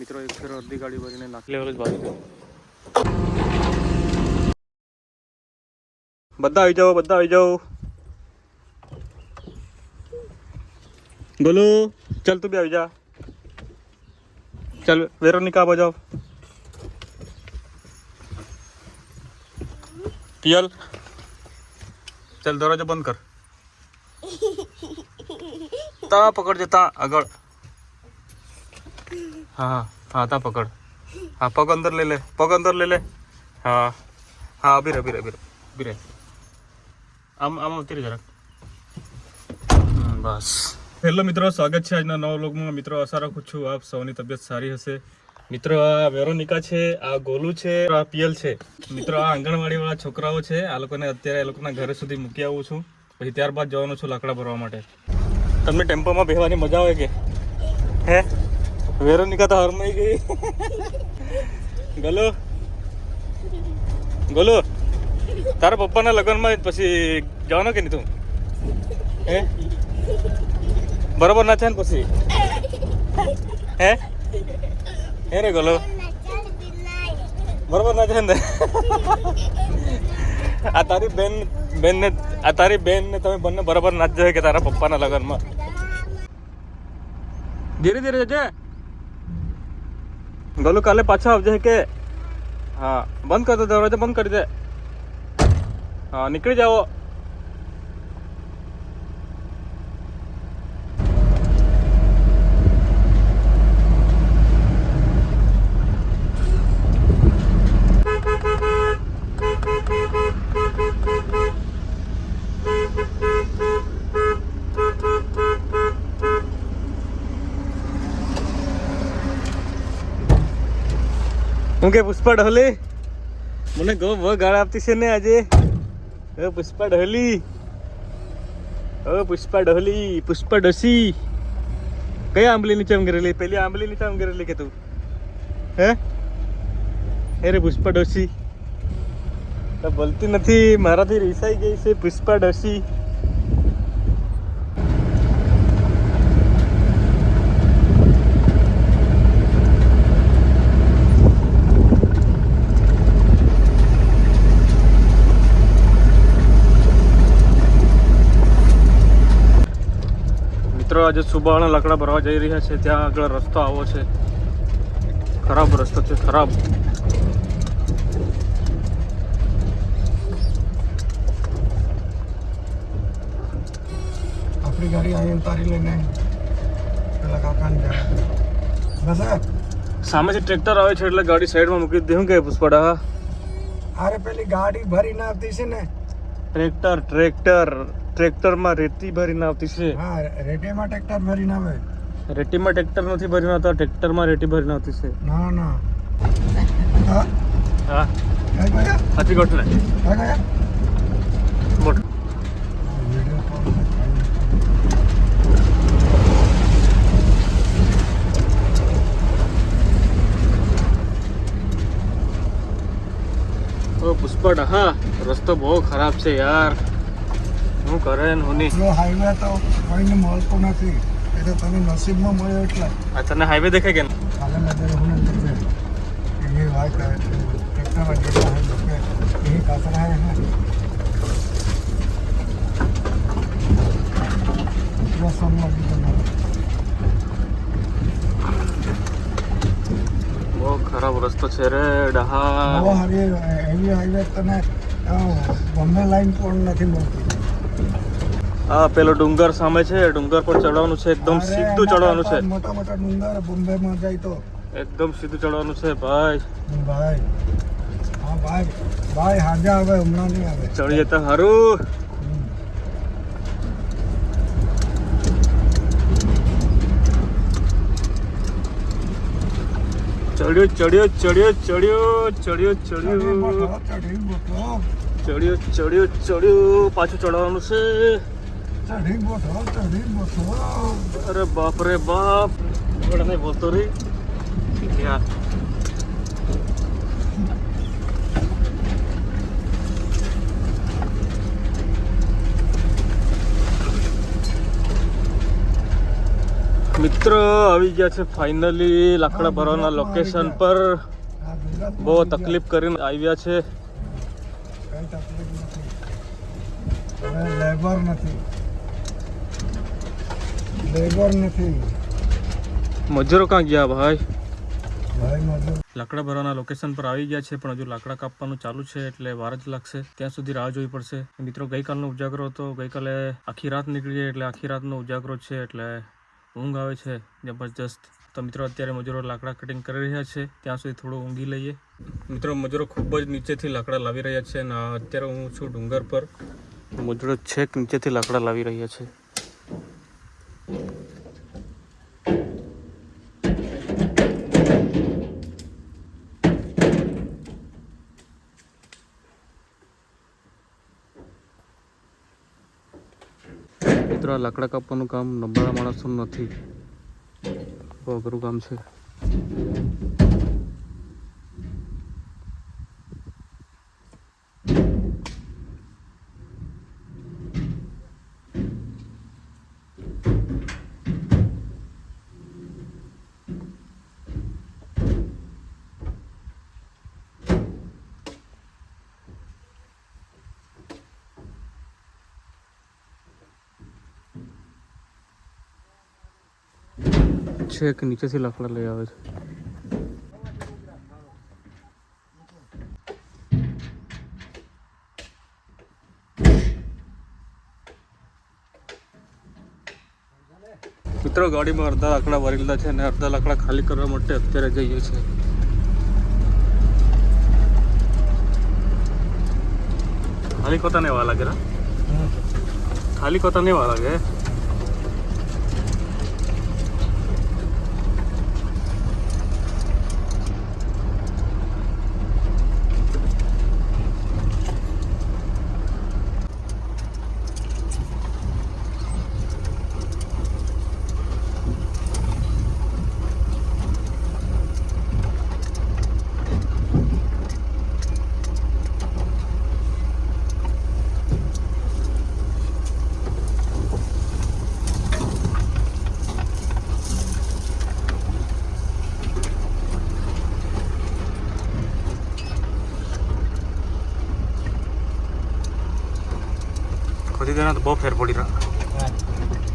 મિત્રો એક ફેર અડધી ગાડી ભરીને નાખી. લેવા જ બાજુ બધા આવી જાઓ બધા આવી જાઓ. ગોલુ ચાલ તું બી આવી જા. ચાલ વેરોનિકા બજાવ? પિયલ ચાલ દરવાજો બંધ કર. તા પકડજે તા આગળ. હા હા. તા પકડ. હા, પગ અંદર લઈ લે, પગ અંદર લઈ લે. હા. હા અભી રે અભી રે આમ આમ ઉતરી જરાક. બસ. હેલો મિત્રો, સ્વાગત છે આજના નવા વ્લોગમાં. મિત્રો, આશા રાખું છું આપ સૌની તબિયત સારી હશે. મિત્રો, આ વેરોનિકા છે, આ ગોલુ છે, આ પિયલ છે. મિત્રો, આ આંગણવાડી વાળા છોકરાઓ છે, આ લોકોને અત્યારે એ લોકોના ઘરે સુધી મૂકી આવું છું. પછી ત્યારબાદ જવાનું છું લાકડા ભરવા માટે. તમને ટેમ્પોમાં બેહવાની મજા આવે કે? હે? વેરોનિકા તો હરમાઈ ગઈ. ગલો. ગલો. તારા પપ્પાના લગ્નમાં પછી જવાનો કે નહીં તું? હે? બરોબર ના છે ને પછી? હે? હે રે ગલો? બરોબર ના છે ને? આ તારી બેન બેન ને આ તારી બેન ને તમે બંને બરાબર ના જ કે તારા પપ્પાના લગ્નમાં? ધીરે ધીરે જજે. ગલુ કાલે પાછા આવજે કે, હા, બંધ કરી દે, દરવાજા બંધ કરી દે. હા, નીકળી જાઓ. હું કે પુષ્પા ઢોલી? મને ગો બહુ ગાળ આપતી છે ને આજે. હવે પુષ્પા ઢોલી. ઓ પુષ્પા ઢોલી, પુષ્પા ડસી કઈ આંબલી નીચે આમ ગરેલી પેલી આંબલી નીચે આમ કે તું? હે? અરે પુષ્પા ડોસી બોલતી નથી, મારાથી રીસાઈ ગઈ છે પુષ્પા ડોસી મિત્રો આજે સુબાળના લાકડા ભરવા જઈ રહ્યા છે. ત્યાં આગળ રસ્તો આવો છે. ખરાબ રસ્તો છે ખરાબ. આપણી ગાડી અહીં ઉતારી લઈને પેલા કાકાને બસ આ. સામેથી ટ્રેક્ટર આવે છે એટલે ગાડી સાઈડમાં મૂકી દીધું. શું કે પુષ્પડા અરે પેલી ગાડી ભરી નાખતી છે ને. Tractor tractor. ટ્રેક્ટરમાં રેતી ભરીને આવતી છે. હા રેટેમાં ટ્રેક્ટર ભરીને આવે. રેતીમાં ટ્રેક્ટર નથી ભરીને આવતા ટ્રેક્ટરમાં રેતી ભરીને આવતી છે. ના ના. હા. હા. કઈ ગયા હાથી ગોઠ ને કઈ ગયા મોટ પુષ્પાડા હા રસ્તો બહુ ખરાબ છે યાર. હું કરે ને હું જો હાઈવે તો કોઈને મળતો નથી એટલે તમે નસીબમાં મળ્યો એટલે. આ તને હાઈવે દેખે કે કાલે નજર હું નથી એવી વાત કરે ટેકનોલોજી એ કચરા હે બહુ ખરાબ રસ્તો છે રે ડહા બહુ હારી એવી હાઈવે તને ગમે લાઈન પણ નથી મળતી. આ પેલો ડુંગર સામે છે ડુંગર પર ચડવાનું છે એકદમ સીધું ચડવાનું છે. મોટા મોટા ડુંગર બોમ્બેમાં જાય તો. એકદમ સીધું ચડવાનું છે ભાઈ. ભાઈ હા ભાઈ ભાઈ હાજર આવે હમણાં નહીં આવે. ચડીએ તો હારું. ચડ્યો ચડ્યો. ચડ્યો ચડ્યો ચડ્યો ચડ્યો. ચડ્યો ચડ્યો ચડ્યો. પાછું ચડવાનું છે. અરે બાપ રે બાપ પણ નહીં બોલતો રે મિત્ર આવી ગયા છે ફાઇનલી લાકડા ભરવાના લોકેશન પર. બહુ તકલીફ કરીને આવ્યા છે. લેબર નથી. લેબર નથી. મજૂરો ક્યાં ગયા ભાઈ? ભાઈ લાકડા ભરવાના લોકેશન પર આવી ગયા છે પણ હજુ લાકડા કાપવાનું ચાલુ છે એટલે વાર જ લાગશે. ત્યાં સુધી રાહ જોવી પડશે. મિત્રો ગઈકાલનો ઉજાગરો હતો. ગઈકાલે આખી રાત નીકળી ગઈ એટલે આખી રાતનો ઉજાગરો છે એટલે ઊંઘ આવે છે જબરજસ્ત. તો મિત્રો અત્યારે મજૂરો લાકડા કટિંગ કરી રહ્યા છે. ત્યાં સુધી થોડું ઊંઘી લઈએ. મિત્રો મજૂરો ખૂબ જ નીચેથી લાકડા લાવી રહ્યા છે અને અત્યારે હું છું ડુંગર પર. મજૂરો છેક નીચેથી લાકડા લાવી રહ્યા છે. મિત્રો આ લાકડા કાપવાનું કામ નબળા માણસનું નથી. બહુ કામ છે. છેક નીચેથી લાકડા લઈ આવે છે? મિત્રો ગાડીમાં અડધા લાકડા ભરી લીધા છે અને અડધા લાકડા ખાલી કરવા માટે અત્યારે જઈએ છીએ. ખાલી કોતા નહીં વા લાગે ખાલી કોતા નહીં વા લાગે?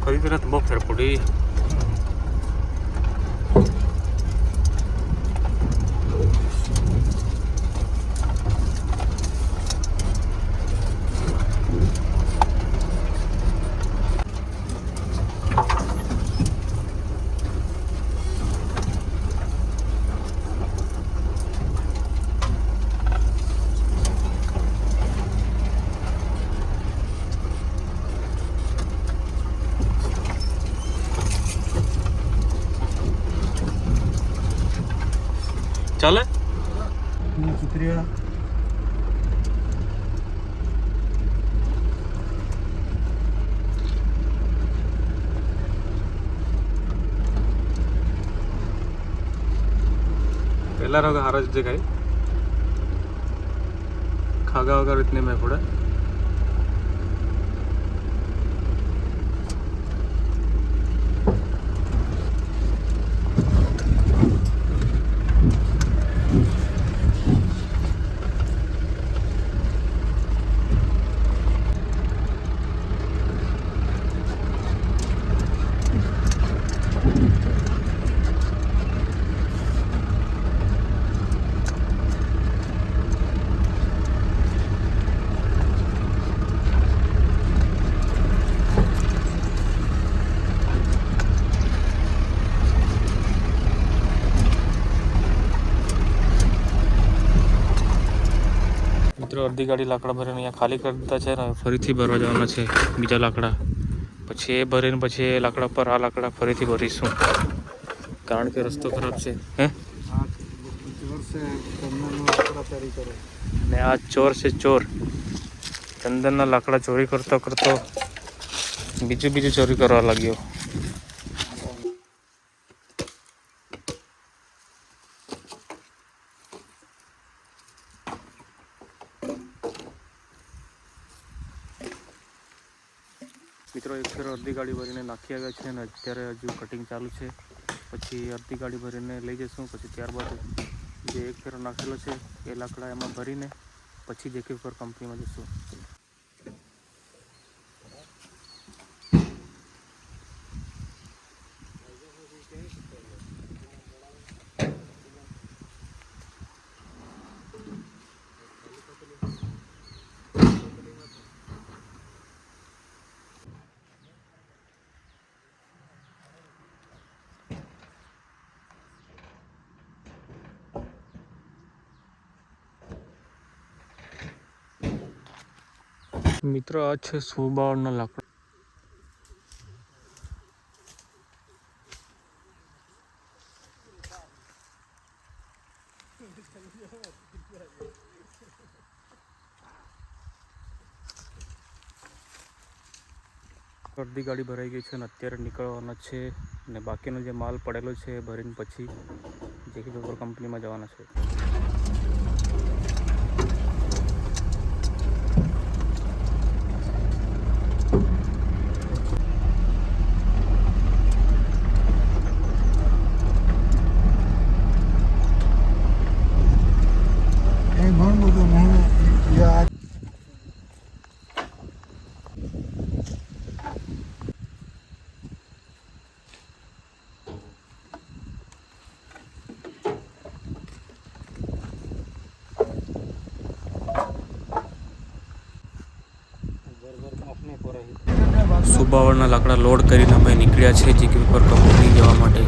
ખરીદેના તો બહુ ફેર પડી રહ્યા ચાલે શુક્રિયા પહેલા रोग हारा जे काही खागा वगैरे इतने में पुढे અડધી ગાડી લાકડા ભરીને અહીંયા ખાલી કરી દીધા છે ને ફરીથી ભરવા જવાના છે બીજા લાકડા. પછી એ ભરીને પછી એ લાકડા પર આ લાકડા ફરીથી ભરીશું. કારણ કે રસ્તો ખરાબ છે. હે? ને આ ચોર છે ચોર. ચંદનના લાકડા ચોરી કરતો કરતો બીજું બીજું ચોરી કરવા લાગ્યો મિત્રો એક ફેર અડધી ગાડી ભરીને નાખી આવ્યા છે અને અત્યારે હજુ કટિંગ ચાલુ છે. પછી અડધી ગાડી ભરીને લઈ જઈશું. પછી ત્યારબાદ જે એક ફેરો નાખેલો છે, એ લાકડા એમાં ભરીને પછી જેકે પર કંપનીમાં જઈશું. મિત્રો આ છે સોબાળના લાકડા. અડધી ગાડી ભરાઈ ગઈ છે અને અત્યારે નીકળવાના છે અને બાકીનો જે માલ પડેલો છે એ ભરીને પછી જેકી પેપર કંપનીમાં જવાના છે એ ઘણું બધું મહેનત જે આ સુબાવળના લાકડા લોડ કરીને અમે નીકળ્યા છે જીકી પેપર કંપની જવા માટે.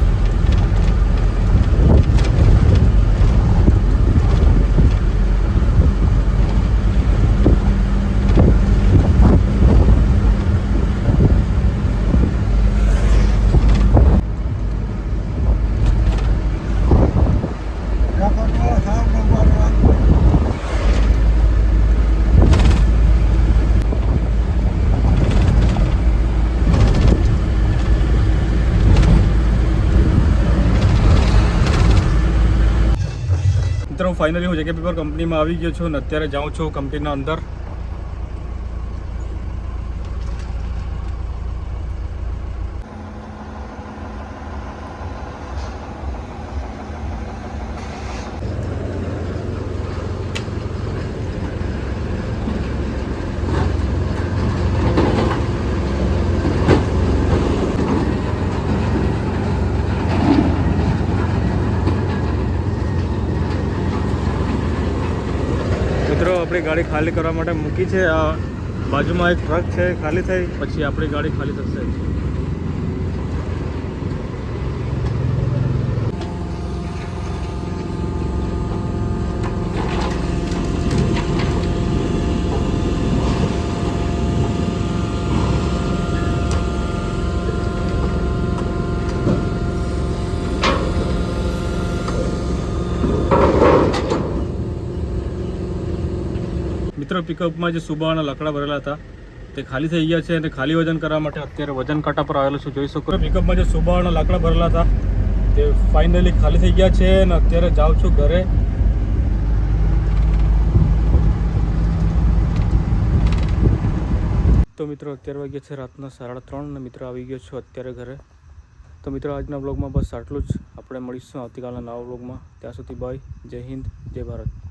ફાઇનલી હું જેકે પેપર કંપનીમાં આવી ગયો છું અને અત્યારે જાઉં છું કંપનીના અંદર મિત્રો આપણી ગાડી ખાલી કરવા માટે મૂકી છે. આ બાજુમાં એક ટ્રક છે, ખાલી થઈ. પછી આપણી ગાડી ખાલી થશે. મિત્રો પિકઅપમાં જે સુબાના લાકડા ભરેલા હતા, તે ખાલી થઈ ગયા છે અને ખાલી વજન કરવા માટે અત્યારે વજન કાંટા પર આવેલો છું, જોઈ શકો પિકઅપમાં જે સુબાના લાકડા ભરેલા હતા, તે ફાઇનલી ખાલી થઈ ગયા છે અને અત્યારે જાઉં છું ઘરે. તો મિત્રો, અત્યારે વાગ્યા છે રાતના સાડા ત્રણ અને મિત્રો આવી ગયો છું અત્યારે ઘરે. તો મિત્રો, આજના બ્લોગમાં બસ આટલું જ. આપણે મળીશું આવતીકાલના નવા બ્લોગમાં ત્યાં સુધી બાય જય હિન્દ, જય ભારત.